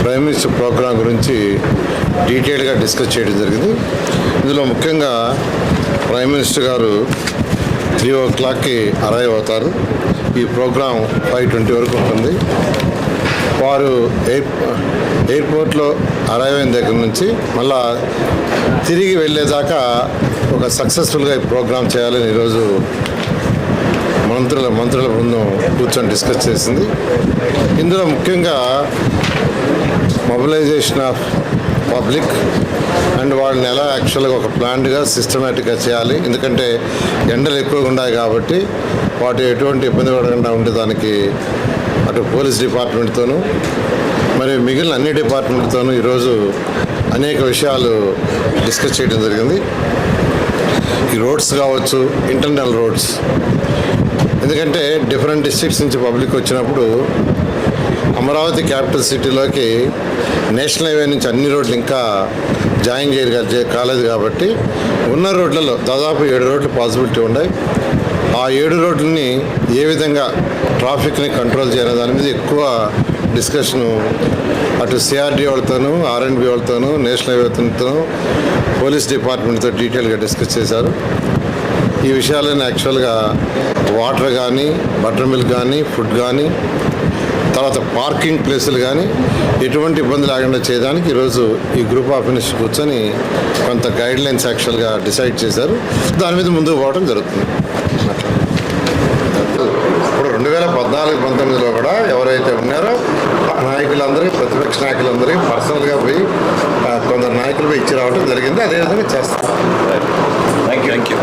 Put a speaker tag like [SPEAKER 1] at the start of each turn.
[SPEAKER 1] Prime minister programme గురించి డీటెయిల్గా discuss చేయడం జరిగింది. ఇందులో ముఖ్యంగా ప్రైమ్ మినిస్టర్ గారు త్రీ ఓ క్లాక్కి అరైవ్ అవుతారు. ఈ ప్రోగ్రాం ఫైవ్ ట్వంటీ వరకు ఉంటుంది. వారు ఎయిర్ ఎయిర్పోర్ట్లో అరైవ్ అయిన దగ్గర నుంచి మళ్ళా తిరిగి వెళ్ళేదాకా ఒక సక్సెస్ఫుల్గా ఈ ప్రోగ్రాం చేయాలని ఈరోజు మంత్రుల మంత్రుల బృందం కూర్చొని డిస్కస్ చేసింది. ఇందులో ముఖ్యంగా మొబిలైజేషన్ ఆఫ్ పబ్లిక్ అండ్ వాళ్ళని ఎలా యాక్చువల్గా ఒక ప్లాన్డ్గా సిస్టమేటిక్గా చేయాలి. ఎందుకంటే ఎండలు ఎక్కువగా ఉన్నాయి కాబట్టి వాటి ఎటువంటి ఇబ్బంది పడకుండా ఉండేదానికి అటు పోలీస్ డిపార్ట్మెంట్తోనూ మరి మిగిలిన అన్ని డిపార్ట్మెంట్తోనూ ఈరోజు అనేక విషయాలు డిస్కస్ చేయడం జరిగింది. ఈ రోడ్స్ కావచ్చు ఇంటర్నల్ రోడ్స్ ఎందుకంటే డిఫరెంట్ డిస్ట్రిక్ట్స్ నుంచి పబ్లిక్ వచ్చినప్పుడు అమరావతి క్యాపిటల్ సిటీలోకి నేషనల్ హైవే నుంచి అన్ని రోడ్లు ఇంకా జాయిన్ చేయగ కాలేదు కాబట్టి ఉన్న రోడ్లలో దాదాపు ఏడు రోడ్లు పాసిబిలిటీ ఉన్నాయి. ఆ ఏడు రోడ్లని ఏ విధంగా ట్రాఫిక్ని కంట్రోల్ చేయాలి దాని మీద ఎక్కువ డిస్కషను అటు సిఆర్డీ వాళ్ళతోనూ ఆర్ఎండ్బి వాళ్ళతోనూ నేషనల్ హైవేతోనూ పోలీస్ డిపార్ట్మెంట్తో డీటెయిల్గా డిస్కస్ చేశారు. ఈ విషయాలను యాక్చువల్గా వాటర్ కానీ బటర్ మిల్క్ కానీ ఫుడ్ కానీ తర్వాత పార్కింగ్ ప్లేసులు కానీ ఎటువంటి ఇబ్బంది లేకుండా చేయడానికి ఈరోజు ఈ గ్రూప్ ఆఫ్ మినిస్టర్ కూర్చొని కొంత గైడ్ లైన్స్ యాక్చువల్గా డిసైడ్ చేశారు. దాని మీద ముందుకు పోవడం జరుగుతుంది. ఇప్పుడు రెండు వేల పద్నాలుగు పంతొమ్మిదిలో కూడా ఎవరైతే ఉన్నారో ఆ నాయకులందరికీ ప్రతిపక్ష నాయకులందరికీ పర్సనల్గా పోయి కొందరు నాయకులు పోయి ఇచ్చి రావడం జరిగింది. అదేవిధంగా చేస్తారు.
[SPEAKER 2] Thank you thank you